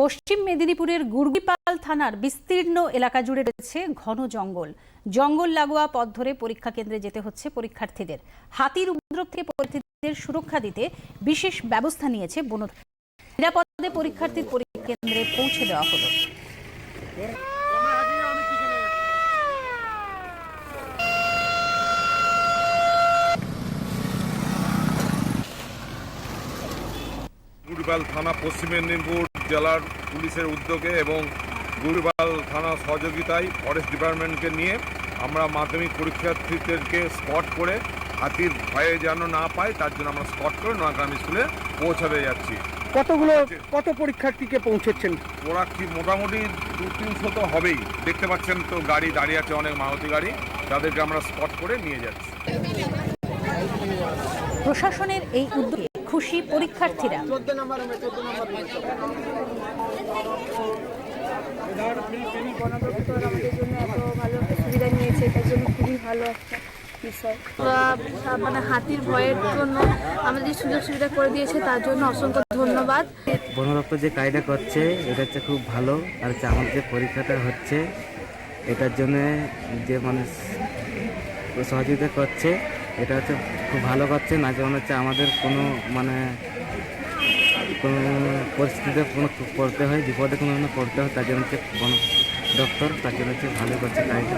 পশ্চিম মেদিনীপুরের গুরগিপাল থানার বিস্তীর্ণ এলাকা জুড়ে রয়েছে ঘন জঙ্গল। জঙ্গল লাগোয়া পথ ধরে পরীক্ষা কেন্দ্রে যেতে হচ্ছে পরীক্ষার্থীদের। হাতির উপদ্রব থেকে পরীক্ষার্থীদের সুরক্ষা দিতে বিশেষ ব্যবস্থা নিয়েছে বন নিরাপদে পরীক্ষার্থীর পরীক্ষা কেন্দ্রে পৌঁছে দেওয়া হলো। গুরুবাল থানা পশ্চিম মেদিনীপুর জেলার পুলিশের উদ্যোগে এবং গুরুবাল থানা সহযোগিতায় ফরেস্ট ডিপার্টমেন্টকে নিয়ে আমরা মাধ্যমিক পরীক্ষার্থীদেরকে স্পট করে হাতির ভয়ে যেন না পায় তার জন্য আমরা স্পট করে নোয়াগ্রাম স্কুলে পৌঁছাতে যাচ্ছি। কতগুলো কত পরীক্ষার্থীকে পৌঁছেছেন? ওরা কি মোটামুটি দু তিনশো তো হবেই। দেখতে পাচ্ছেন তো গাড়ি দাঁড়িয়ে আছে অনেক মারুতি গাড়ি তাদেরকে আমরা স্পট করে নিয়ে যাচ্ছি। প্রশাসনের এই উদ্যোগে খুশি পরীক্ষার্থীরা। গণদপ্তর আমাদের জন্য এত ভালো একটা সুবিধা নিয়েছে এটার জন্য খুবই ভালো একটা বিষয় মানে হাতির ভয়ের জন্য আমাদের সুযোগ সুবিধা করে দিয়েছে তার জন্য অসংখ্য ধন্যবাদ। বন দপ্তর যে কাজটা করছে এটা হচ্ছে খুব ভালো। আর হচ্ছে আমাদের যে পরীক্ষাটা হচ্ছে এটার জন্য যে মানুষ সহযোগিতা করছে এটা হচ্ছে খুব ভালো পাচ্ছে, না যেমন হচ্ছে আমাদের কোনো মানে কোনো পরিস্থিতিতে কোনো পড়তে হয়, বিপদে কোনো পড়তে হয়, তার জন্য হচ্ছে বন দপ্তর তার জন্য হচ্ছে ভালো করছে কাজটা।